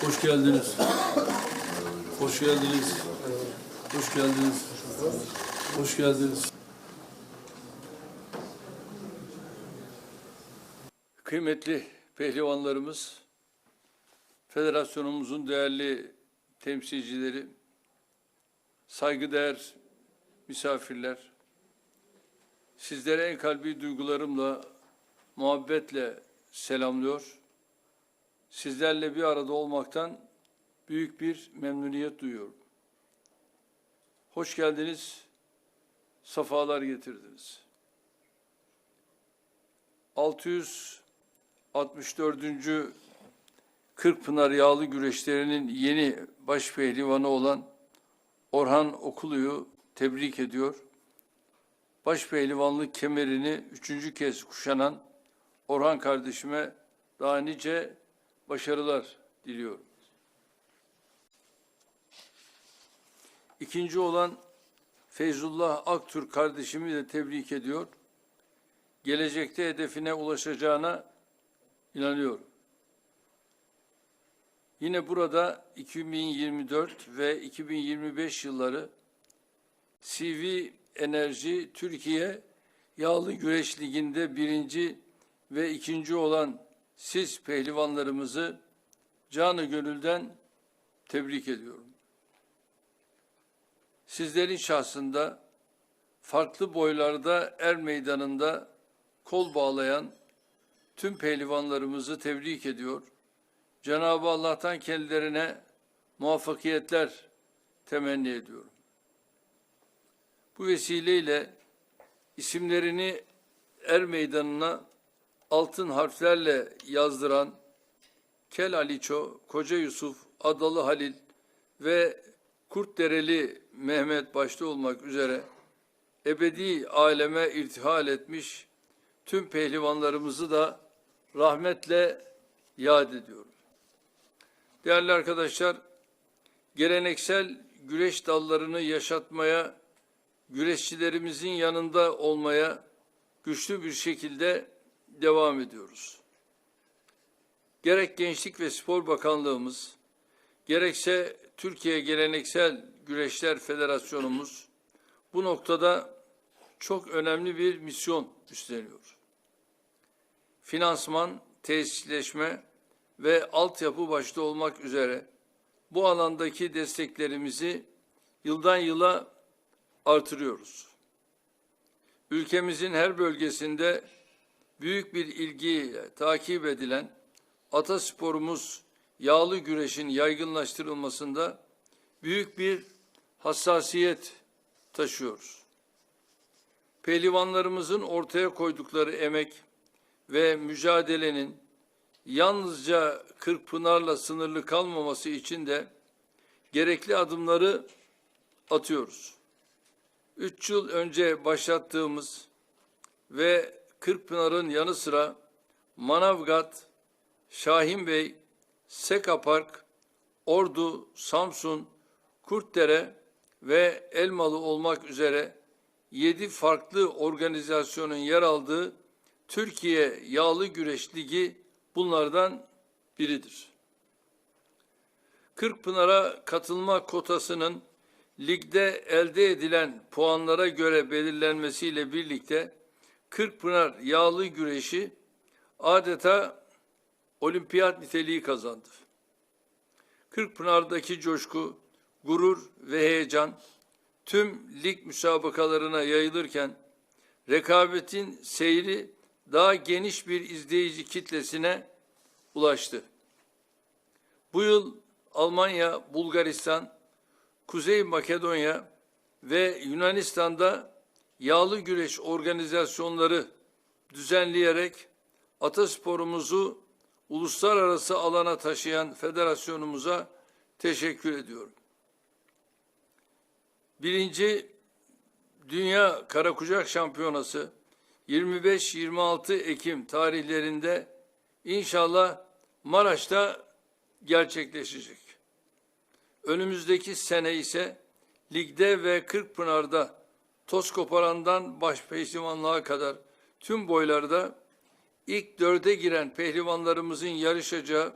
Hoş geldiniz. Hoş geldiniz. Hoş geldiniz. Hoş geldiniz. Kıymetli pehlivanlarımız, federasyonumuzun değerli temsilcileri, saygıdeğer misafirler, sizlere en kalbi duygularımla, muhabbetle selamlıyor. Sizlerle bir arada olmaktan büyük bir memnuniyet duyuyorum. Hoş geldiniz, safalar getirdiniz. 664. Kırkpınar Yağlı Güreşleri'nin yeni baş pehlivanı olan Orhan Okulu'yu tebrik ediyor. Baş pehlivanlık kemerini üçüncü kez kuşanan Orhan kardeşime daha nice başarılar diliyorum. İkinci olan Feyzullah Aktürk kardeşimi de tebrik ediyor. Gelecekte hedefine ulaşacağına inanıyorum. Yine burada 2024 ve 2025 yılları CV Enerji Türkiye Yağlı Güreş Ligi'nde birinci ve ikinci olan siz pehlivanlarımızı canı gönülden tebrik ediyorum. Sizlerin şahsında farklı boylarda er meydanında kol bağlayan tüm pehlivanlarımızı tebrik ediyor. Cenab-ı Allah'tan kendilerine muvaffakiyetler temenni ediyorum. Bu vesileyle isimlerini er meydanına altın harflerle yazdıran Kel Aliço, Koca Yusuf, Adalı Halil ve Kurtdereli Mehmet başta olmak üzere ebedi aleme irtihal etmiş tüm pehlivanlarımızı da rahmetle yad ediyorum. Değerli arkadaşlar, geleneksel güreş dallarını yaşatmaya, güreşçilerimizin yanında olmaya güçlü bir şekilde devam ediyoruz. Gerek Gençlik ve Spor Bakanlığımız, gerekse Türkiye Geleneksel Güreşler Federasyonumuz bu noktada çok önemli bir misyon üstleniyor. Finansman, tesisleşme ve altyapı başta olmak üzere bu alandaki desteklerimizi yıldan yıla artırıyoruz. Ülkemizin her bölgesinde büyük bir ilgiyle takip edilen atasporumuz yağlı güreşin yaygınlaştırılmasında büyük bir hassasiyet taşıyoruz. Pehlivanlarımızın ortaya koydukları emek ve mücadelenin yalnızca Kırkpınar'la sınırlı kalmaması için de gerekli adımları atıyoruz. Üç yıl önce başlattığımız ve Kırkpınar'ın yanı sıra Manavgat, Şahin Bey, Seka Park, Ordu, Samsun, Kurtdere ve Elmalı olmak üzere yedi farklı organizasyonun yer aldığı Türkiye Yağlı Güreş Ligi bunlardan biridir. Kırkpınar'a katılma kotasının ligde elde edilen puanlara göre belirlenmesiyle birlikte Kırkpınar yağlı güreşi adeta olimpiyat niteliği kazandı. Kırkpınar'daki coşku, gurur ve heyecan tüm lig müsabakalarına yayılırken rekabetin seyri daha geniş bir izleyici kitlesine ulaştı. Bu yıl Almanya, Bulgaristan, Kuzey Makedonya ve Yunanistan'da yağlı güreş organizasyonları düzenleyerek atasporumuzu uluslararası alana taşıyan federasyonumuza teşekkür ediyorum. Birinci Dünya Karakucak Şampiyonası 25-26 Ekim tarihlerinde inşallah Maraş'ta gerçekleşecek. Önümüzdeki sene ise ligde ve Kırkpınar'da toz koparandan baş pehlivanlığa kadar tüm boylarda ilk dörde giren pehlivanlarımızın yarışacağı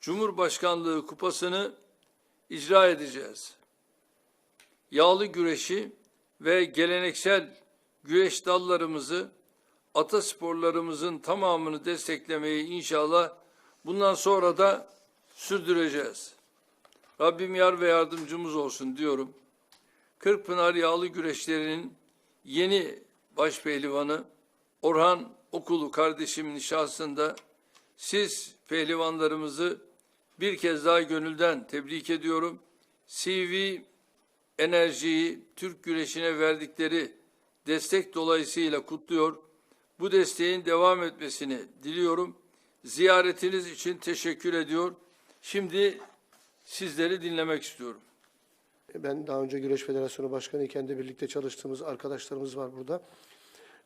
Cumhurbaşkanlığı kupasını icra edeceğiz. Yağlı güreşi ve geleneksel güreş dallarımızı, atasporlarımızın tamamını desteklemeyi inşallah bundan sonra da sürdüreceğiz. Rabbim yar ve yardımcımız olsun diyorum. Kırkpınar Yağlı Güreşleri'nin yeni başpehlivanı Orhan Okulu kardeşimin şahsında siz pehlivanlarımızı bir kez daha gönülden tebrik ediyorum. CV enerjiyi Türk güreşine verdikleri destek dolayısıyla kutluyor. Bu desteğin devam etmesini diliyorum. Ziyaretiniz için teşekkür ediyor. Şimdi sizleri dinlemek istiyorum. Ben daha önce Güreş Federasyonu Başkanı iken de birlikte çalıştığımız arkadaşlarımız var burada.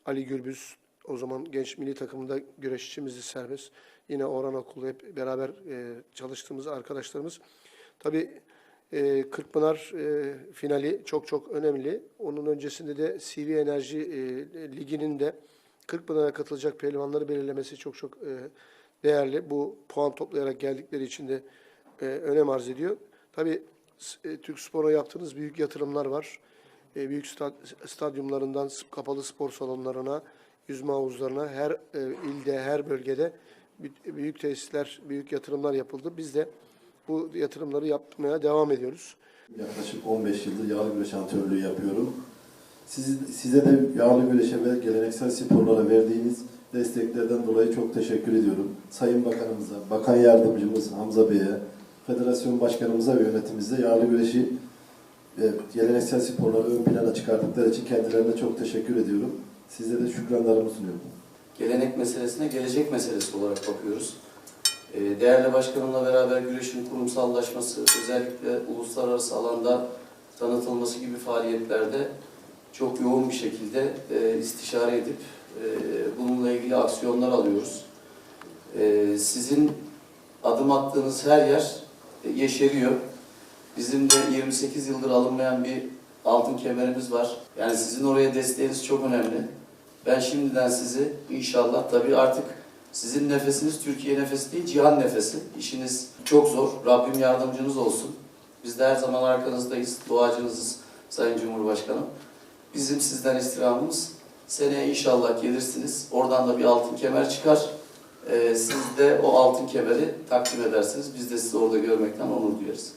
Ali Gürbüz, o zaman genç milli takımında güreşçimizdi serbest. Yine Orhan Okulu hep beraber e, çalıştığımız arkadaşlarımız. Tabii e, Kırkpınar e, finali çok çok önemli. Onun öncesinde de CV Enerji e, Ligi'nin de Kırkpınar'a katılacak pehlivanları belirlemesi çok çok e, değerli. Bu puan toplayarak geldikleri için de e, önem arz ediyor. Tabii e, Türk Spor'a yaptığınız büyük yatırımlar var. E, büyük stad- stadyumlarından kapalı spor salonlarına, yüzme havuzlarına her e, ilde, her bölgede bü- büyük tesisler, büyük yatırımlar yapıldı. Biz de bu yatırımları yapmaya devam ediyoruz. Yaklaşık 15 yıldır yağlı güreş antrenörlüğü yapıyorum. Siz, size de yağlı güreşe ve geleneksel sporlara verdiğiniz desteklerden dolayı çok teşekkür ediyorum. Sayın Bakanımıza, Bakan Yardımcımız Hamza Bey'e, Federasyon Başkanımıza ve yönetimimize yağlı güreşi ve geleneksel sporları ön plana çıkardıkları için kendilerine çok teşekkür ediyorum. Size de şükranlarımı sunuyorum. gelenek meselesine gelecek meselesi olarak bakıyoruz. Ee, Değerli başkanımla beraber güreşin kurumsallaşması, özellikle uluslararası alanda tanıtılması gibi faaliyetlerde çok yoğun bir şekilde e, istişare edip e, bununla ilgili aksiyonlar alıyoruz. E, Sizin adım attığınız her yer yeşeriyor. Bizim de 28 yıldır alınmayan bir altın kemerimiz var. Yani sizin oraya desteğiniz çok önemli. Ben şimdiden sizi inşallah tabii artık sizin nefesiniz Türkiye nefesi değil, cihan nefesi. İşiniz çok zor. Rabbim yardımcınız olsun. Biz de her zaman arkanızdayız. Duacınızız Sayın Cumhurbaşkanım. Bizim sizden istirhamımız seneye inşallah gelirsiniz. Oradan da bir altın kemer çıkar. Ee, siz de o altın kemeri takdim edersiniz. Biz de sizi orada görmekten onur duyarız.